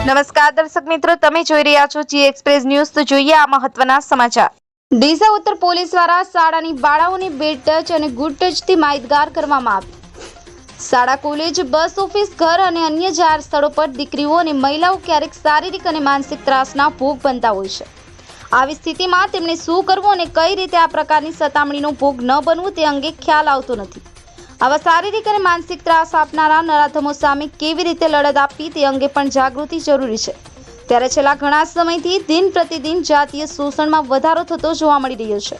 નમસ્કાર દર્શક મિત્રો, તમે જોઈ રહ્યા છો જી એક્સપ્રેસ ન્યૂઝ તો જોઈએ આ મહત્વના સમાચાર. ડીસા ઉત્તર પોલીસ દ્વારા શાળાની બાળાઓની બેડ અને ગુડ ટચથી માહિતગાર કરવામાં આવી શાળા કોલેજ, બસ ઓફિસ, ઘર અને અન્ય જાહેર સ્થળો પર દીકરીઓ અને મહિલાઓ ક્યારેક શારીરિક અને માનસિક ત્રાસના ભોગ બનતા હોય છે. આવી સ્થિતિમાં તેમણે શું કરવું અને કઈ રીતે આ પ્રકારની સતામણીનો ભોગ ન બનવું તે અંગે ખ્યાલ આવતો નથી. આવા શારીરિક અને માનસિક ત્રાસ આપનારા નરાધમો સામે કેવી રીતે લડત આપવી તે અંગે પણ જાગૃતિ જરૂરી છે. ત્યારે છેલ્લા ઘણા સમયથી દિન પ્રતિદિન જાતીય શોષણમાં વધારો થતો જોવા મળી રહ્યો છે.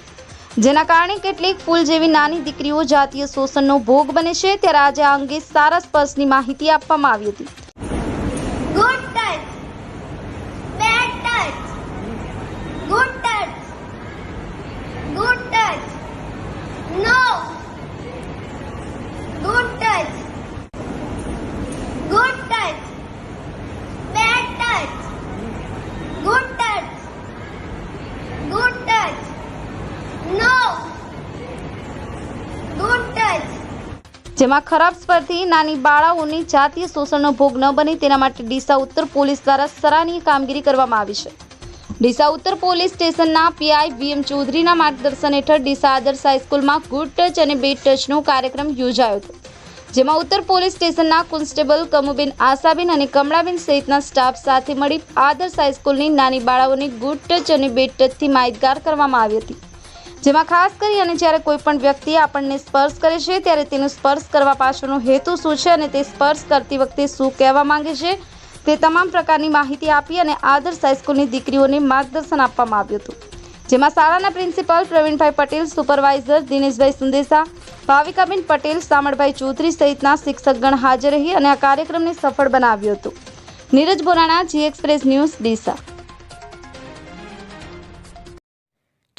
જેના કારણે કેટલીક ફૂલ જેવી નાની દીકરીઓ જાતીય શોષણનો ભોગ બને છે ત્યારે આજે આ અંગે સારા સ્પર્શની માહિતી આપવામાં આવી હતી. જેમાં ખરાબ સ્પર્ધી નાની બાળાઓની જાતીય શોષણનો ભોગ ન બને તેના માટે ડીસા ઉત્તર પોલીસ દ્વારા સરાહનીય કામગીરી કરવામાં આવી છે. ડીસા ઉત્તર પોલીસ સ્ટેશનના પીઆઈ વીએમ ચૌધરીના માર્ગદર્શન હેઠળ ડીસા આદર્શ હાઈસ્કૂલમાં ગુડ ટચ અને બેડ ટચનો કાર્યક્રમ યોજાયો હતો. જેમાં ઉત્તર પોલીસ સ્ટેશનના કોન્સ્ટેબલ કમુબેન આશાબેન અને કમળાબેન સહિતના સ્ટાફ સાથે મળી આદર્શ હાઈસ્કૂલની નાની બાળાઓની ગુડ ટચ અને બેડ ટચથી માહિતગાર કરવામાં આવી હતી. જેમાં ખાસ કરી અને જ્યારે કોઈ પણ વ્યક્તિ આપણને સ્પર્શ કરે છે, ત્યારે તેનું સ્પર્શ કરવા પાછળનો હેતુ શું છે અને તે સ્પર્શ કરતી વખતે શું કહેવા માંગે છે, તે તમામ પ્રકારની માહિતી આપી અને આદર્શ હાઈસ્કૂલની દીકરીઓને માર્ગદર્શન આપવામાં આવ્યું હતું. જેમાં શાળાના પ્રિન્સિપાલ પ્રવીણભાઈ પટેલ, સુપરવાઇઝર દિનેશભાઈ સુંદેસા, ભાવિકાબેન પટેલ, સામળભાઈ ચૌધરી સહિતના શિક્ષકગણ હાજર રહી અને આ કાર્યક્રમને સફળ બનાવ્યો હતો. Neeraj Borana Zee express news Deesa.